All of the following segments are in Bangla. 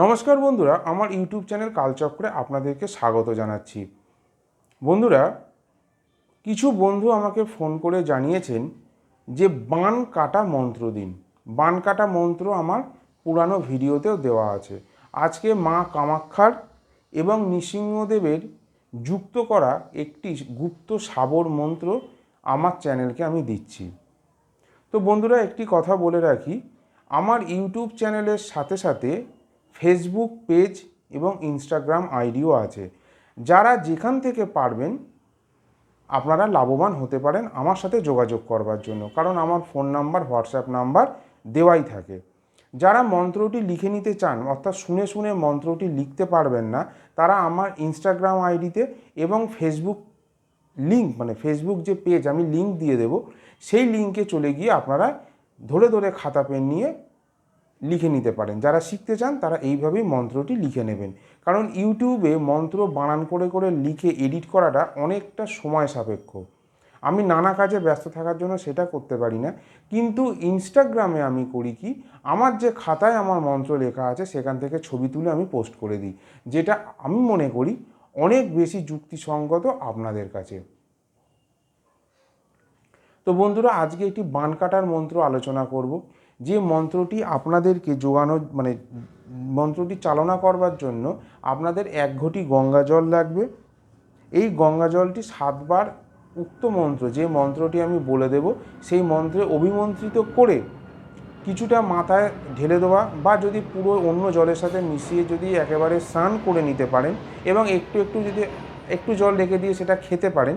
নমস্কার বন্ধুরা, আমার ইউটিউব চ্যানেল কালচক্রে আপনাদেরকে স্বাগত জানাচ্ছি। বন্ধুরা, কিছু বন্ধু আমাকে ফোন করে জানিয়েছেন যে বান কাটা মন্ত্র দিন। বান কাটা মন্ত্র আমার পুরানো ভিডিওতেও দেওয়া আছে। আজকে মা কামাক্ষার এবং নৃসিংহদেবের যুক্ত করা একটি গুপ্ত সাবর মন্ত্র আমার চ্যানেলকে আমি দিচ্ছি। তো বন্ধুরা, একটি কথা বলে রাখি, আমার ইউটিউব চ্যানেলের সাথে সাথে ফেসবুক পেজ এবং ইনস্টাগ্রাম আইডিও আছে। যারা যেখান থেকে পারবেন, আপনারা লাভবান হতে পারেন আমার সাথে যোগাযোগ করবার জন্য, কারণ আমার ফোন নাম্বার হোয়াটসঅ্যাপ নাম্বার দেওয়াই থাকে। যারা মন্ত্রটি লিখে নিতে চান, অর্থাৎ শুনে শুনে মন্ত্রটি লিখতে পারবেন না, তারা আমার ইনস্টাগ্রাম আইডিতে এবং ফেসবুক লিঙ্ক মানে ফেসবুক যে পেজ আমি লিঙ্ক দিয়ে দেব, সেই লিঙ্কে চলে গিয়ে আপনারা ধরে ধরে খাতা পেন নিয়ে লিখে নিতে পারেন। যারা শিখতে চান, তারা এইভাবেই মন্ত্রটি লিখে নেবেন। কারণ ইউটিউবে মন্ত্র বানান করে করে লিখে, এডিট করাটা অনেকটা সময় সাপেক্ষ। আমি নানা কাজে ব্যস্ত থাকার জন্য সেটা করতে পারি না। কিন্তু ইনস্টাগ্রামে আমি করি কি, আমার যে খাতায় আমার মন্ত্র লেখা আছে, সেখান থেকে ছবি তুলে আমি পোস্ট করে দিই। যেটা আমি মনে করি অনেক বেশি যুক্তিসঙ্গত আপনাদের কাছে। তো বন্ধুরা, আজকে একটি বান কাটার মন্ত্র আলোচনা করব। যে মন্ত্রটি আপনাদেরকে যোগানো মানে মন্ত্রটি চালনা করবার জন্য আপনাদের এক ঘটি গঙ্গা জল লাগবে। এই গঙ্গা জলটি সাতবার উক্ত মন্ত্র, যে মন্ত্রটি আমি বলে দেব, সেই মন্ত্রে অভিমন্ত্রিত করে কিছুটা মাথায় ঢেলে দেওয়া বা যদি পুরো অন্য জলের সাথে মিশিয়ে যদি একেবারে স্নান করে নিতে পারেন এবং একটু একটু যদি একটু জল রেখে দিয়ে সেটা খেতে পারেন,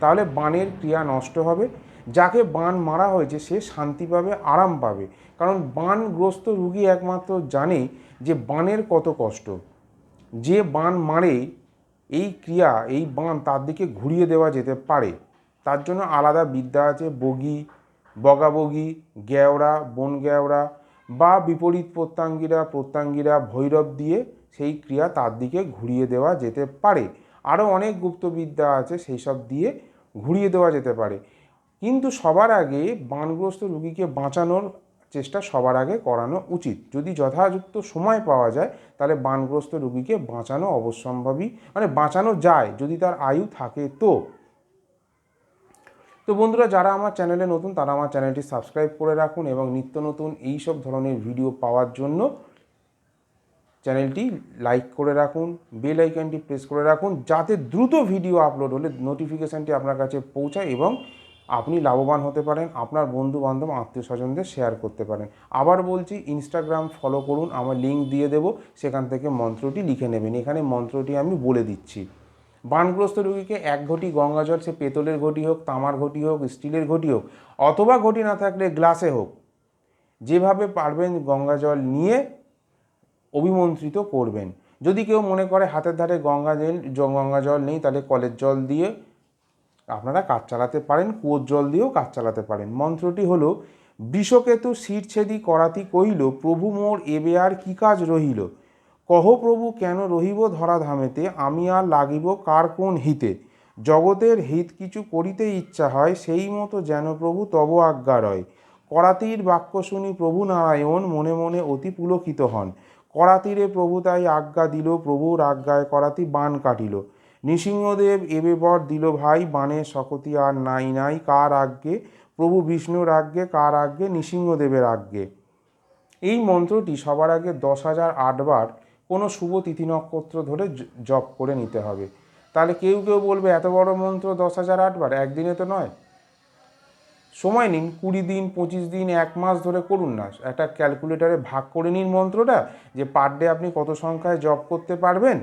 তাহলে বানের ক্রিয়া নষ্ট হবে। যাকে বান মারা হয়েছে সে শান্তি পাবে, আরাম পাবে। কারণ বানগ্রস্ত রুগী একমাত্র জানে যে বানের কত কষ্ট। যে বান মারে, এই ক্রিয়া, এই বান তার দিকে ঘুরিয়ে দেওয়া যেতে পারে। তার জন্য আলাদা বিদ্যা আছে, বগি, বগাবগি গেওড়া বন গেওড়া বা বিপরীত প্রত্যাঙ্গীরা প্রত্যাঙ্গীরা ভৈরব দিয়ে সেই ক্রিয়া তার দিকে ঘুরিয়ে দেওয়া যেতে পারে। আরও অনেক গুপ্তবিদ্যা আছে সেই সব দিয়ে ঘুরিয়ে দেওয়া যেতে পারে। কিন্তু সবার আগে বানগ্রস্ত রুগীকে বাঁচানোর চেষ্টা সবার আগে করানো উচিত। যদি যথাযুক্ত সময় পাওয়া যায়, তাহলে বানগ্রস্ত রুগীকে বাঁচানো অবশ্যম্ভাবী মানে বাঁচানো যায় যদি তার আয়ু থাকে তো। তো বন্ধুরা, যারা আমার চ্যানেলে নতুন, তারা আমার চ্যানেলটি সাবস্ক্রাইব করে রাখুন এবং নিত্য নতুন এই সব ধরনের ভিডিও পাওয়ার জন্য চ্যানেলটি লাইক করে রাখুন, বেল আইকনটি প্রেস করে রাখুন, যাতে দ্রুত ভিডিও আপলোড হলে নোটিফিকেশানটি আপনার কাছে পৌঁছায় এবং আপনি লাভবান হতে পারেন, আপনার বন্ধু বান্ধব আত্মীয় স্বজনদের শেয়ার করতে পারেন। আবার বলছি ইনস্টাগ্রাম ফলো করুন, আমার লিঙ্ক দিয়ে দেব, সেখান থেকে মন্ত্রটি লিখে নেবেন। এখানে মন্ত্রটি আমি বলে দিচ্ছি। বানগ্রস্ত রোগীকে এক ঘটি গঙ্গা জল সে পেতলের ঘটি হোক, তামার ঘটি হোক, স্টিলের ঘটি হোক, অথবা ঘটি না থাকলে গ্লাসে হোক, যেভাবে পারবেন গঙ্গা জল নিয়ে অভিমন্ত্রিত করবেন। যদি কেউ মনে করে হাতের ধারে গঙ্গা জল গঙ্গা জল নেই, তাহলে কলের জল দিয়ে আপনারা কাজ চালাতে পারেন, কুয়োর জল দিয়েও কাজ চালাতে পারেন। মন্ত্রটি হলো, বিষকেতু শিরছেদি করাতি কহিল, প্রভু মোর এবে আর কি কাজ রহিল? কহ প্রভু, কেন রহিব ধরা ধামেতে আমি আর লাগিব কার কোন হিতে? জগতের হিত কিছু করিতে ইচ্ছা হয়, সেই মতো যেন প্রভু তব আজ্ঞা রয়। করাতির বাক্য শুনি প্রভু নারায়ণ, মনে মনে অতি পুলকিত হন। করাতিরে প্রভু তাই আজ্ঞা দিল, প্রভুর আজ্ঞায় করাতি বান কাটিল। নৃসিংহদেব এবে বর দিল ভাই, বানে শকতি আর নাই নাই। কার আজ্ঞে? প্রভু বিষ্ণুর আজ্ঞে। কার আজ্ঞে? নৃসিংহদেবের আজ্ঞে। এই মন্ত্রটি সবার আগে দশ হাজার আটবার কোনো শুভ তিথি নক্ষত্র ধরে জপ করে নিতে হবে। তাহলে কেউ কেউ বলবে, এত বড় মন্ত্র দশ হাজার আটবার একদিনে তো নয়। সময় নিন, কুড়ি দিন, পঁচিশ দিন, এক মাস ধরে করুন না। একটা ক্যালকুলেটারে ভাগ করে নিন মন্ত্রটা, যে পার ডে আপনি কত সংখ্যায় জপ করতে পারবেন।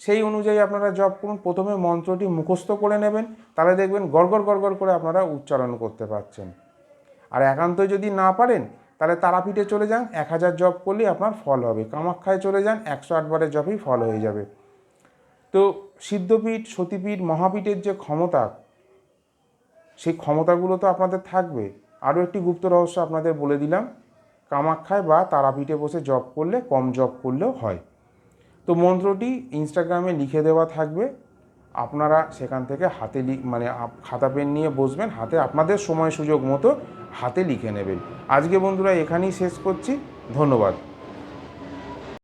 সেই অনুযায়ী আপনারা জপ করুন। প্রথমে মন্ত্রটি মুখস্থ করে নেবেন, তাহলে দেখবেন গড়গড় গড়গড় করে আপনারা উচ্চারণ করতে পারছেন। আর একান্ত যদি না পারেন, তাহলে তারাপীঠে চলে যান, এক হাজার জপ করলেই আপনার ফল হবে। কামাখ্যায় চলে যান, একশো আটবারের জপেই ফল হয়ে যাবে। তো সিদ্ধপীঠ, সতীপীঠ, মহাপীঠের যে ক্ষমতা, সেই ক্ষমতাগুলো তো আপনাদের থাকবে। আরও একটি গুপ্ত রহস্য আপনাদের বলে দিলাম। কামাখ্যায় বা তারাপীঠে বসে জপ করলে কম জপ করলেও হয়। তো মন্ত্রটি ইনস্টাগ্রামে লিখে দেওয়া থাকবে। আপনারা সেখান থেকে হাতে মানে খাতা পেন নিয়ে বসবেন, হাতে আপনাদের সময় সুযোগ মতো হাতে লিখে নেবেন। আজকে বন্ধুরা এখানেই শেষ করছি। ধন্যবাদ।